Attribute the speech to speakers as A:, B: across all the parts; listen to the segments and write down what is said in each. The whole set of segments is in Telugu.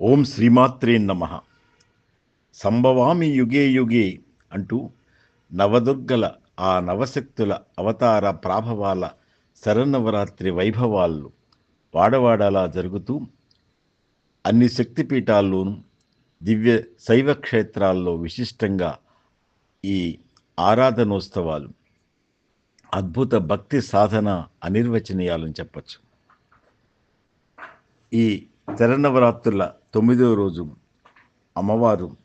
A: ఓం శ్రీమాత్రే నమ. సంభవామి యుగే యుగే అంటూ నవదుర్గల ఆ నవశక్తుల అవతార ప్రాభవాల శరన్నవరాత్రి వైభవాలు వాడవాడలా జరుగుతూ అన్ని శక్తిపీఠాల్లోనూ దివ్య శైవ క్షేత్రాల్లో విశిష్టంగా ఈ ఆరాధనోత్సవాలు అద్భుత భక్తి సాధన అనిర్వచనీయాలని చెప్పచ్చు. ఈ శరన్నవరాత్రుల తొమ్మిదవ రోజు అమ్మవారు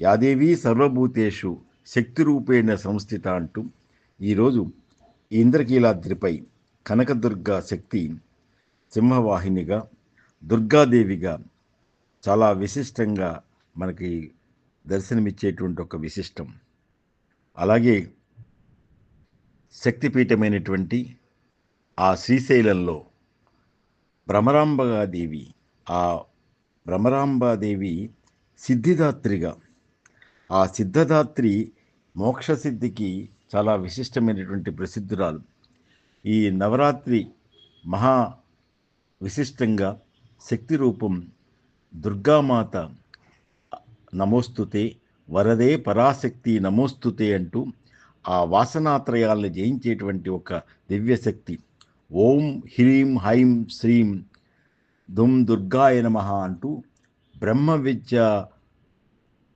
A: యాదేవి సర్వభూతేషు శక్తి రూపేణ సంస్థిత అంటూ ఈరోజు ఇంద్రకీలాద్రిపై కనకదుర్గ శక్తి సింహవాహినిగా దుర్గాదేవిగా చాలా విశిష్టంగా మనకి దర్శనమిచ్చేటువంటి ఒక విశిష్టం. అలాగే శక్తిపీఠమైనటువంటి ఆ శ్రీశైలంలో భ్రమరాంబగాదేవి ఆ భ్రమరాంబాదేవి సిద్ధిదాత్రిగా. ఆ సిద్ధదాత్రి మోక్షసిద్ధికి చాలా విశిష్టమైనటువంటి ప్రసిద్ధురాలు. ఈ నవరాత్రి మహా విశిష్టంగా శక్తి రూపం దుర్గామాత నమోస్తుతే వరదే పరాశక్తి నమోస్తుతే అంటూ ఆ వాసనాత్రయాలను జయించేటువంటి ఒక దివ్యశక్తి. ఓం హ్రీం హైం శ్రీం దుమ్ దుర్గాయ నమ అంటూ బ్రహ్మ విద్య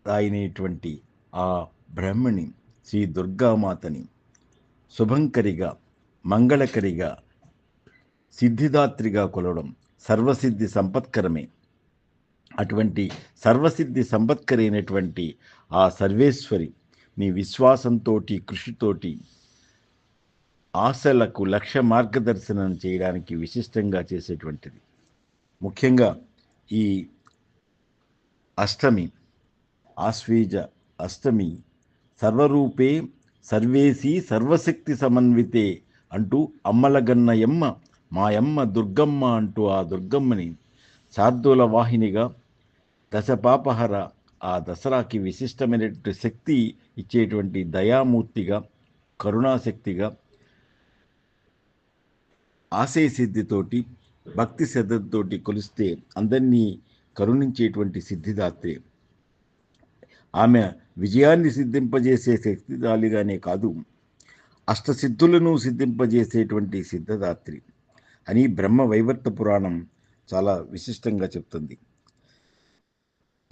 A: అయినటువంటి ఆ బ్రహ్మని శ్రీ దుర్గామాతని శుభంకరిగా మంగళకరిగా సిద్ధిదాత్రిగా కొలవడం సర్వసిద్ధి సంపత్కరమే. అటువంటి సర్వసిద్ధి సంపత్కరైనటువంటి ఆ సర్వేశ్వరి నీ విశ్వాసంతో కృషితోటి ఆశలకు లక్ష్య మార్గదర్శనం చేయడానికి విశిష్టంగా చేసేటువంటిది. ముఖ్యంగా ఈ అష్టమి ఆశ్వీజ అష్టమి సర్వరూపే సర్వేసి సర్వశక్తి సమన్వితే అంటూ అమ్మలగన్నయమ్మ మాయమ్మ దుర్గమ్మ అంటూ ఆ దుర్గమ్మని శార్దూల వాహినిగా దశపాపహర ఆ దసరాకి విశిష్టమైనటువంటి శక్తి ఇచ్చేటువంటి దయామూర్తిగా కరుణాశక్తిగా ఆశయసిద్ధితోటి భక్తి శ్రద్ధతోటి కొలిస్తే అందరినీ కరుణించేటువంటి సిద్ధిదాత్రే. ఆమె విజయాన్ని సిద్ధింపజేసే శక్తిదాలిగానే కాదు అష్టసిద్ధులను సిద్ధింపజేసేటువంటి సిద్ధదాత్రి అని బ్రహ్మ వైవర్త పురాణం చాలా విశిష్టంగా చెప్తుంది.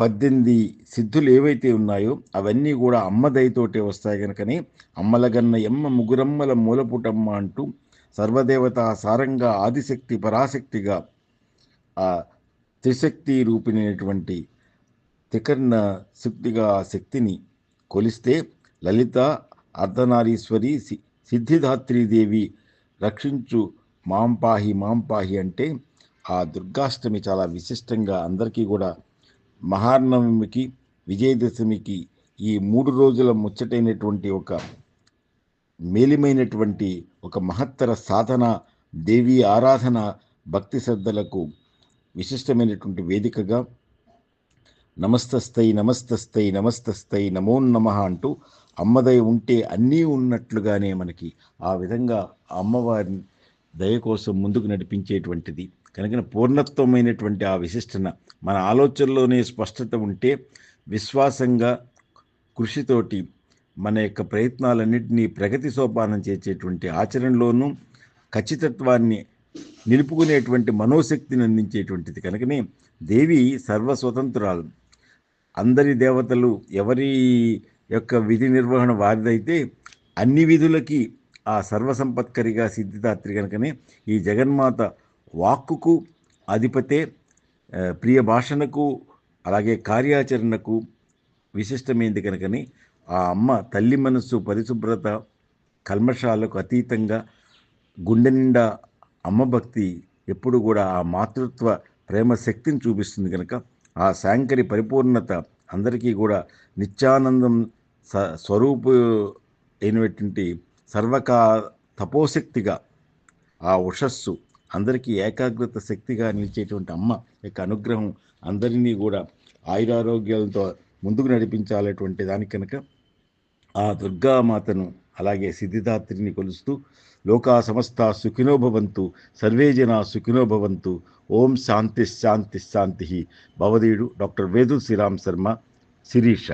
A: పద్దెనిమిది సిద్ధులు ఏవైతే ఉన్నాయో అవన్నీ కూడా అమ్మ దయతోటే వస్తాయి కనుకనే అమ్మలగన్న ఎమ్మ ముగురమ్మల మూలపుటమ్మ అంటూ సర్వదేవత సారంగా ఆదిశక్తి పరాశక్తిగా ఆ త్రిశక్తి రూపిణైనటువంటి త్రికర్ణ శక్తిగా ఆ శక్తిని కొలిస్తే లలిత అర్ధనారీశ్వరి సిద్ధిదాత్రీదేవి రక్షించు మాంపాహి మాంపాహి అంటే ఆ దుర్గాష్టమి చాలా విశిష్టంగా అందరికీ కూడా మహానవమికి విజయదశమికి ఈ మూడు రోజుల ముచ్చటైనటువంటి ఒక మేలిమైనటువంటి ఒక మహత్తర సాధన దేవీ ఆరాధన భక్తి శ్రద్ధలకు విశిష్టమైనటువంటి వేదికగా నమస్తస్థై నమస్తస్థై నమస్తస్థై నమో నమ అంటూ అమ్మదయ ఉంటే అన్నీ ఉన్నట్లుగానే మనకి ఆ విధంగా అమ్మవారి దయ కోసం ముందుకు నడిపించేటువంటిది. కనుక పూర్ణత్వమైనటువంటి ఆ విశిష్టన మన ఆలోచనలోనే స్పష్టత ఉంటే విశ్వాసంగా కృషితోటి మన యొక్క ప్రయత్నాలన్నింటినీ ప్రగతి సోపానం చేసేటువంటి ఆచరణలోనూ ఖచ్చితత్వాన్ని నిలుపుకునేటువంటి మనోశక్తిని అందించేటువంటిది కనుకనే దేవి సర్వస్వతంత్రాలు. అందరి దేవతలు ఎవరి యొక్క విధి నిర్వహణ వారిదైతే అన్ని విధులకి ఆ సర్వసంపత్కరిగా సిద్ధిదాత్రి కనుకనే ఈ జగన్మాత వాక్కుకు అధిపతే ప్రియ భాషణకు అలాగే కార్యాచరణకు విశిష్టమైంది కనుకని ఆ అమ్మ తల్లి మనస్సు పరిశుభ్రత కల్మషాలకు అతీతంగా గుండె నిండా అమ్మ భక్తి ఎప్పుడు కూడా ఆ మాతృత్వ ప్రేమ శక్తిని చూపిస్తుంది కనుక ఆ శాంకరి పరిపూర్ణత అందరికీ కూడా నిత్యానందం స స్వరూపు అయినటువంటి సర్వకా తపోశక్తిగా ఆ ఉషస్సు అందరికీ ఏకాగ్రత శక్తిగా నిలిచేటువంటి అమ్మ యొక్క అనుగ్రహం అందరినీ కూడా ఆయురారోగ్యాలతో ముందుకు నడిపించాలటువంటి దాని కనుక ఆ దుర్గామాతను అలాగే సిద్ధిదాత్రిని కొలుస్తూ లోకా సమస్త సుఖినో భవంతు సర్వే సుఖినో భవంతు ఓం శాంతి శాంతి శాంతి. భవదీయుడు డాక్టర్ వేదు శ్రీరామ్ శర్మ శిరీష.